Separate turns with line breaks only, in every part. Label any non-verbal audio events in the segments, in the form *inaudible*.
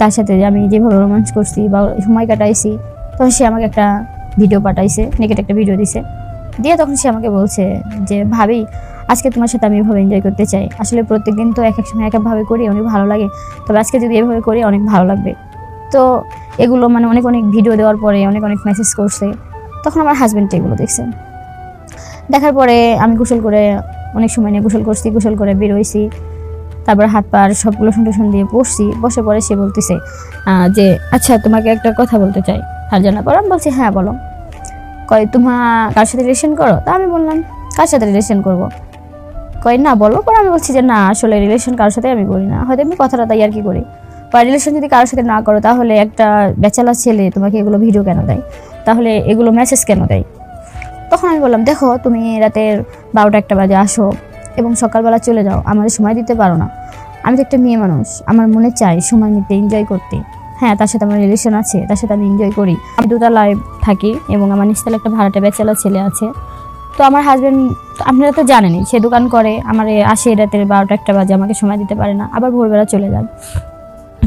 তার সাথে আমি যেভাবে রোমাঞ্চ করছি বা সময় কাটাইছি, তখন সে আমাকে একটা ভিডিও পাঠাইছে নেকেট একটা ভিডিও দিছে। দিয়ে তখন সে আমাকে বলছে যে, ভাবি, আজকে তোমার সাথে আমি এভাবে এনজয় করতে চাই। আসলে প্রত্যেক দিন তো এক এক সময় এক একভাবে করি, অনেক ভালো লাগে। তবে আজকে যদি এভাবে করি, অনেক ভালো লাগবে। তো এগুলো মানে অনেক অনেক ভিডিও দেওয়ার পরে অনেক অনেক মেসেজ করছে। তখন আমার হাজব্যান্ড এগুলো দেখছে। দেখার পরে আমি গোসল করে অনেক সময় নিয়ে গোসল করছি, গোসল করে বেরোইছি তারপর হাত পা সবগুলো শুন টুসন দিয়ে বসছি। বসে পরে সে বলতেছে যে আচ্ছা তোমাকে একটা কথা বলতে চাই। আর জানা পর আমি বলছি হ্যাঁ বলো। কয় তোমার কার সাথে রিলেশন করো? তা আমি বললাম, কার সাথে রিলেশন করব? কয়, না, বলো। পরে আমি বলছি যে, না, আসলে রিলেশন কারোর সাথে আমি করি না। হয়তো আমি কথাটা তাই আর কি করি? বা রিলেশন যদি কারোর সাথে না করো, তাহলে একটা বেচালা ছেলে তোমাকে এগুলো ভিডিও কেন দেয়? তাহলে এগুলো মেসেজ কেন দেয়? তখন আমি বললাম, দেখো, তুমি রাতের বারোটা একটা বাজে আসো। এবং সকালবেলা চলে যাও, আমাদের সময় দিতে পারো না। আমি তো একটা মেয়ে মানুষ, আমার মনে চাই সময় নিতে এনজয় করতে। হ্যাঁ তার সাথে আমার রিলেশন আছে, তার সাথে আমি এনজয় করি। আমি দুতলায় থাকি এবং আমার নিচতলা একটা ভাড়াটে বেচালা ছেলে আছে। তো আমার হাজব্যান্ড আপনারা তো জানেনই, সে দোকান করে, আমার আসে রাতের বারোটা একটা বাজে, আমাকে সময় দিতে পারে না। আবার ভোরবেলা চলে যান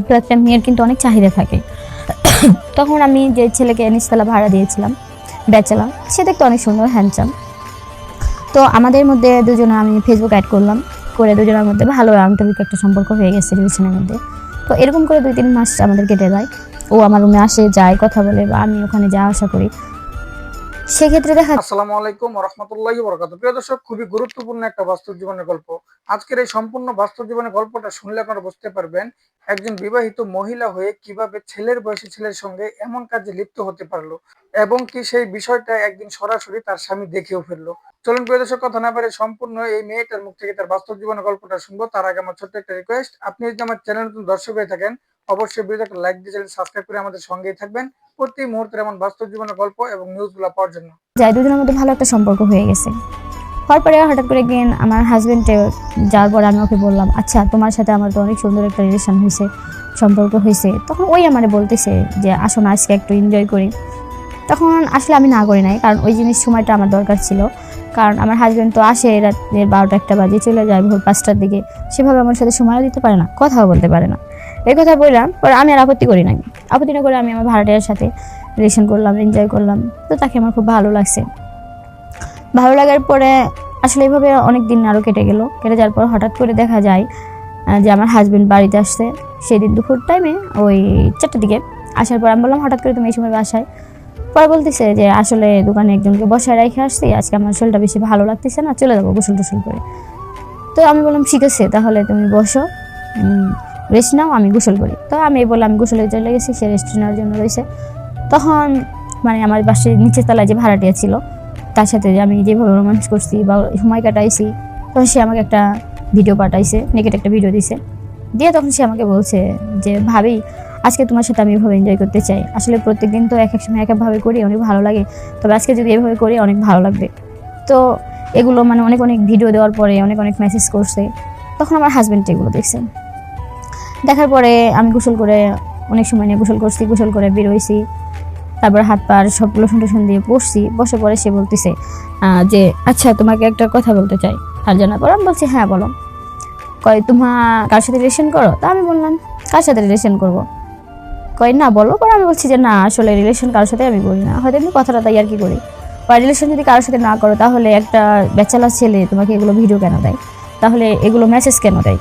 তো একটা মেয়ের কিন্তু অনেক চাহিদা থাকে। *coughs* তখন আমি যে ছেলেকে নিচতলা ভাড়া দিয়েছিলাম বেচালাম সে দেখতে অনেক সুন্দর হ্যান্ডসাম তো আমাদের মধ্যে দুজনে আমি ফেসবুক অ্যাড করলাম। করে দুজনের মধ্যে ভালো আন্তরিক একটা সম্পর্ক হয়ে গেছে রিলেশনের মধ্যে। তো এরকম করে দুই তিন মাস আমাদের কেটে যায়। ও আমার রুমে আসে, যায়, কথা বলে বা আমি ওখানে যাওয়া আসা করি। সেক্ষেত্রে দেখা
আসসালামু আলাইকুম রহমতুল্লাহ বরকাত প্রিয় দর্শক, খুবই গুরুত্বপূর্ণ একটা বাস্তব জীবনের গল্প। আজকের এই সম্পূর্ণ বাস্তব জীবনের গল্পটা শুনলে আপনারা বুঝতে পারবেন একজন বিবাহিত মহিলা হয়ে কীভাবে ছেলের বয়সী ছেলের সঙ্গে এমন কাজে লিপ্ত হতে পারল এবং কি সেই বিষয়টা একদিন সরাসরি তার স্বামী দেখেও ফেলল। চলুন প্রিয় দর্শক, কথা না পারে সম্পূর্ণ এই মেয়েটার মুখ থেকে তার বাস্তব জীবনের গল্পটা শুনব। তার আগে আমার ছোট্ট একটা রিকোয়েস্ট আপনি যদি আমার চ্যানেল নতুন দর্শক হয়ে থাকেন, অবশ্যই ভিডিওটাকে লাইক দিয়ে চ্যানেল সাবস্ক্রাইব করে আমাদের সঙ্গেই থাকবেন। প্রতি মুহূর্তের এমন বাস্তব জীবনের গল্প এবং নিউজগুলো পাওয়ার জন্য।
যায় দুজনের মধ্যে ভালো একটা সম্পর্ক হয়ে গেছে। হওয়ার পরে হঠাৎ করে গিয়ে আমার হাজবেন্ডে যাওয়ার পরে আমি ওকে বললাম আচ্ছা তোমার সাথে আমার তো অনেক সুন্দর একটা রিলেশন হয়েছে, সম্পর্ক হয়েছে। তখন ওই আমারে বলতেছে যে, আসো না, আজকে একটু এনজয় করি। তখন আসলে আমি না করি নাই, কারণ ওই জিনিস সময়টা আমার দরকার ছিল। কারণ আমার হাজবেন্ড তো আসে রাতের বারোটা, একটা বাজে চলে যায় ভোর পাঁচটার দিকে। সেভাবে আমার সাথে সময়ও দিতে পারে না, কথাও বলতে পারে না। এই কথা বললাম, পরে আমি আর আপত্তি করি নাই। আপত্তি না করে আমি আমার ভাড়াটিয়ার সাথে রিলেশন করলাম এনজয় করলাম। তো তাকে আমার খুব ভালো লাগছে। ভালো লাগার পরে আসলে এইভাবে অনেক দিন আরও কেটে গেল। কেটে যাওয়ার পর হঠাৎ করে দেখা যায় যে আমার হাজবেন্ড বাড়িতে আসছে। সেই দিন দুপুর টাইমে ওই চারটার দিকে আসার পর আমি বললাম, হঠাৎ করে তুমি এই সময় বাসায়? পরে বলতেছে যে, আসলে দোকানে একজনকে বসায় রেখে আসছি। আজকে আমার শরীরটা বেশি ভালো লাগতেছে না, চলে যাব গোসল টোসল করে। তো আমি বললাম, ঠিক আছে, তাহলে তুমি বসো। রেস্ট নাও, আমি গোসল করি। তো আমি বলে আমি গোসলে চলে গেছি, সে রেস্ট নেওয়ার জন্য রয়েছে। তখন মানে আমার বাসের নিচের তলায় যে ভাড়াটিয়া ছিল, তার সাথে আমি যেভাবে রোমান্স করছি বা সময় কাটাইছি, তখন সে আমাকে একটা ভিডিও পাঠাইছে নেকেট একটা ভিডিও দিছে। দিয়ে তখন সে আমাকে বলছে যে, ভাবি, আজকে তোমার সাথে আমি এভাবে এনজয় করতে চাই। আসলে প্রত্যেকদিন তো এক এক সময় এক একভাবে করি, অনেক ভালো লাগে। তবে আজকে যদি এভাবে করি, অনেক ভালো লাগবে। তো এগুলো মানে অনেক অনেক ভিডিও দেওয়ার পরে অনেক অনেক মেসেজ করছে। তখন আমার হাজব্যান্ড এগুলো দেখছে। দেখার পরে আমি গোসল করে অনেক সময় নিয়ে গোসল করছি, গোসল করে বেরোইছি তারপর হাত পার সবগুলো শুন টুসন দিয়ে বসছি বসে পরে সে বলতেছে যে আচ্ছা তোমাকে একটা কথা বলতে চাই। আর জানার পর আমি বলছি হ্যাঁ বলো। কয় তোমার কার সাথে রিলেশন করো? তা আমি বললাম, কার সাথে রিলেশন করব? কয়, না, বলো। পরে আমি বলছি যে, না, আসলে রিলেশন কারোর সাথে আমি করি না। হয়তো আমি কথাটা তাই আর কি করি? বা রিলেশন যদি কারোর সাথে না করো, তাহলে একটা বেচালা ছেলে তোমাকে এগুলো ভিডিও কেন দেয়? তাহলে এগুলো মেসেজ কেন দেয়?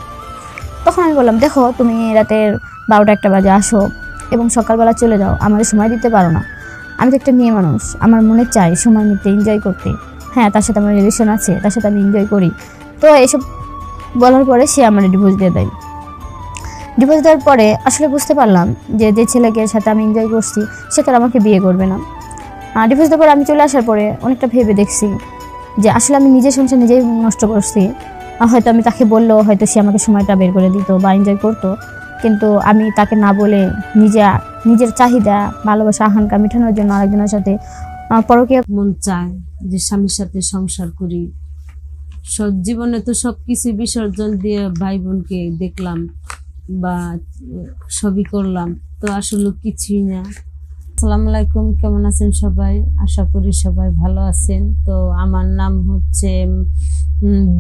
তখন আমি বললাম, দেখো, তুমি রাতের বারোটা একটা বাজে, আসো এবং সকালবেলা চলে যাও আমাদের সময় দিতে পারো না। আমি তো একটা মেয়ে মানুষ, আমার মনে চাই সময় নিতে এনজয় করতে। হ্যাঁ তার সাথে আমার রিলেশন আছে, তার সাথে আমি এনজয় করি। তো এসব বলার পরে সে আমার ডিভোর্স দিয়ে দেয়। ডিভোর্স দেওয়ার পরে আসলে বুঝতে পারলাম যে যে ছেলেকে সাথে আমি এনজয় করছি, সে তার আমাকে বিয়ে করবে না। ডিভোর্স দেওয়ার পরে আমি চলে আসার পরে অনেকটা ভেবে দেখছি যে, আসলে আমি নিজের সংসার নিজেই নষ্ট করছি। হয়তো আমি তাকে বললেও হয়তো সে আমাকে সময়টা বের করে দিত বা এনজয় করতো। কিন্তু আমি তাকে না বলে নিজে নিজের চাহিদা ভালোবাসা আকাঙ্ক্ষা মেটানোর জন্য আরেকজনের সাথে আহ, পরকীয়া
মন চায় যে স্বামীর সাথে সংসার করি। সব জীবনে তো সব কিছু বিসর্জন দিয়ে ভাই বোনকে দেখলাম বা সবই করলাম তো আসলে কিছুই না। আসসালামু আলাইকুম কেমন আছেন সবাই? আশা করি সবাই ভালো আছেন। তো আমার নাম হচ্ছে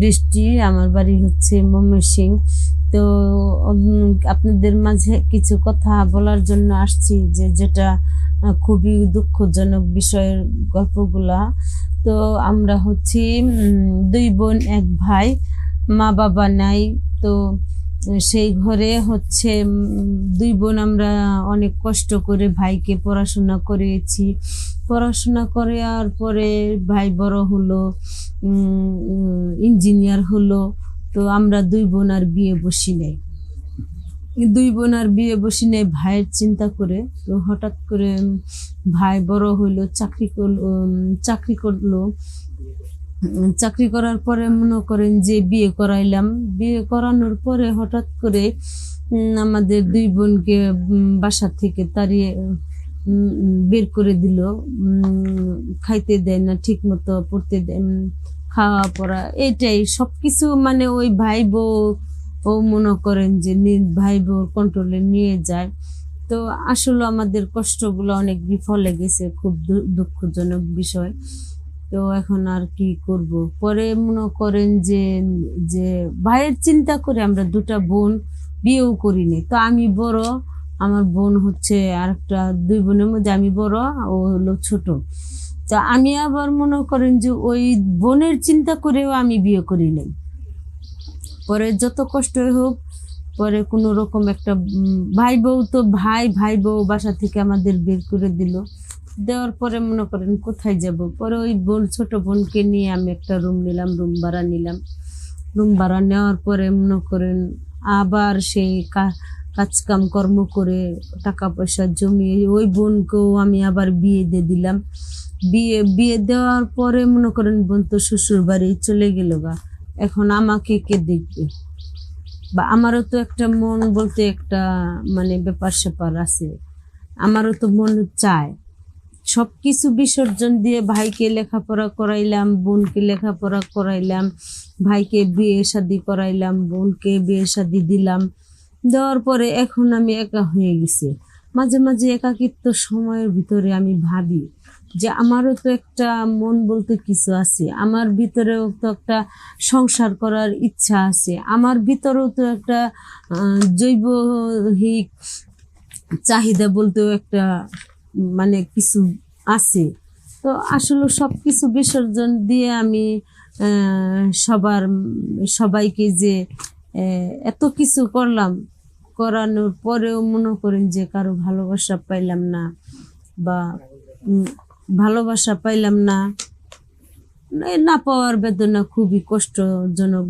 বৃষ্টি, আমার বাড়ি হচ্ছে ময়মনসিং তো আপনাদের মাঝে কিছু কথা বলার জন্য আসছি যে, যেটা খুবই দুঃখজনক বিষয়ের গল্পগুলা। তো আমরা হচ্ছি দুই বোন, এক ভাই, মা বাবা নাই। তো সেই ঘরে হচ্ছে দুই বোন আমরা অনেক কষ্ট করে ভাইকে পড়াশোনা করিয়েছি। পড়াশোনা করার পরে ভাই বড় হলো। ইঞ্জিনিয়ার হলো, তো আমরা দুই বোন আর বিয়ে বসি নাই। দুই বোন আর বিয়ে বসি নাই, ভাইয়ের চিন্তা করে, তো হঠাৎ করে ভাই বড় হইল, চাকরি করল চাকরি করল। চাকরি করার পরে মনে করেন যে বিয়ে করাইলাম। বিয়ে করানোর পরে হঠাৎ করে আমাদের দুই বোনকে বাসা থেকে তাড়িয়ে বের করে দিল। খাইতে দেয় না ঠিক মতো পড়তে দেয় খাওয়া পড়া, এটাই সবকিছু মানে ওই ভাই বউ ও মনে করেন যে ভাই বউর কন্ট্রোলে নিয়ে যায়। তো আসলে আমাদের কষ্টগুলো অনেক বিফলে গেছে, খুব দুঃখজনক বিষয়। তো এখন আর কি করব? পরে মনে করেন যে যে ভাইয়ের চিন্তা করে আমরা দুটা বোন বিয়েও করিনি। তো আমি বড়, আমার বোন হচ্ছে আরেকটা, দুই বোনের মধ্যে আমি বড়, ও হলো ছোট। তা আমি আবার মনে করেন যে ওই বোনের চিন্তা করেও আমি বিয়ে করি নাই। পরে যত কষ্টই হোক, পরে কোনো রকম একটা ভাই বউ তো ভাই ভাই বউ বাসা থেকে আমাদের বের করে দিল। দেওয়ার পরে মনে করেন কোথায় যাব? পরে ওই বোন, ছোট বোনকে নিয়ে আমি একটা রুম নিলাম রুম ভাড়া নিলাম। রুম ভাড়া নেওয়ার পরে মনে করেন আবার সেই কাজকাম, কর্ম করে টাকা পয়সা জমিয়ে ওই বোনকেও আমি আবার বিয়ে দিয়ে দিলাম। বিয়ে বিয়ে দেওয়ার পরে মনে করেন বোন তো শ্বশুর বাড়ি চলে গেল গা। এখন আমাকে কে দেখবে? বা আমারও তো একটা মন বলতে একটা মানে ব্যাপার স্যাপার আছে। আমারও তো মন চায়। সব কিছু বিসর্জন দিয়ে ভাইকে লেখাপড়া করাইলাম, বোনকে লেখাপড়া করাইলাম, ভাইকে বিয়ে শাদি করাইলাম, বোনকে বিয়ে শাদি দিলাম। দেওয়ার পরে এখন আমি একা হয়ে গেছি। মাঝে মাঝে একাকিত্ব সময়ের ভিতরে আমি ভাবি যে আমারও তো একটা মন বলতে কিছু আছে, আমার ভিতরেও তো একটা সংসার করার ইচ্ছা আছে, আমার ভিতরেও তো একটা জৈবহিক চাহিদা বলতেও একটা মানে কিছু আছে। তো আসলে সব কিছু বিসর্জন দিয়ে আমি সবার, সবাইকে যে এত কিছু করলাম করানোর পরেও মনে করেন যে কারও ভালোবাসা পাইলাম না বা ভালোবাসা পাইলাম না না পাওয়ার বেদনা খুবই কষ্টজনক।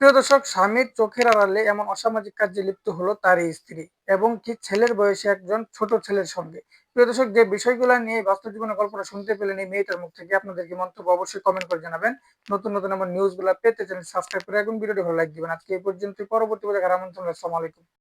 প্রিয় দর্শক, স্বামীর চোখের আড়ালে এমন অসামাজিক কাজে লিপ্ত হলো তার স্ত্রী এবং কি ছেলের বয়সে একজন ছোট ছেলের সঙ্গে। প্রিয় দর্শক, যে বিষয়গুলো নিয়ে বাস্তব জীবনে গল্পটা শুনতে পেলেন এই মেয়েটার মুখ থেকে আপনাদেরকে মন্তব্য অবশ্যই কমেন্ট করে জানাবেন। নতুন নতুন আমার নিউজগুলো পেতে চ্যানেল সাবস্ক্রাইব করে এবং ভিডিওটি ভালো লাইক দিবেন। আজকে এই পর্যন্ত পরবর্তী পর্যায়ে আমন্ত্রণ আসসালামু আলাইকুম।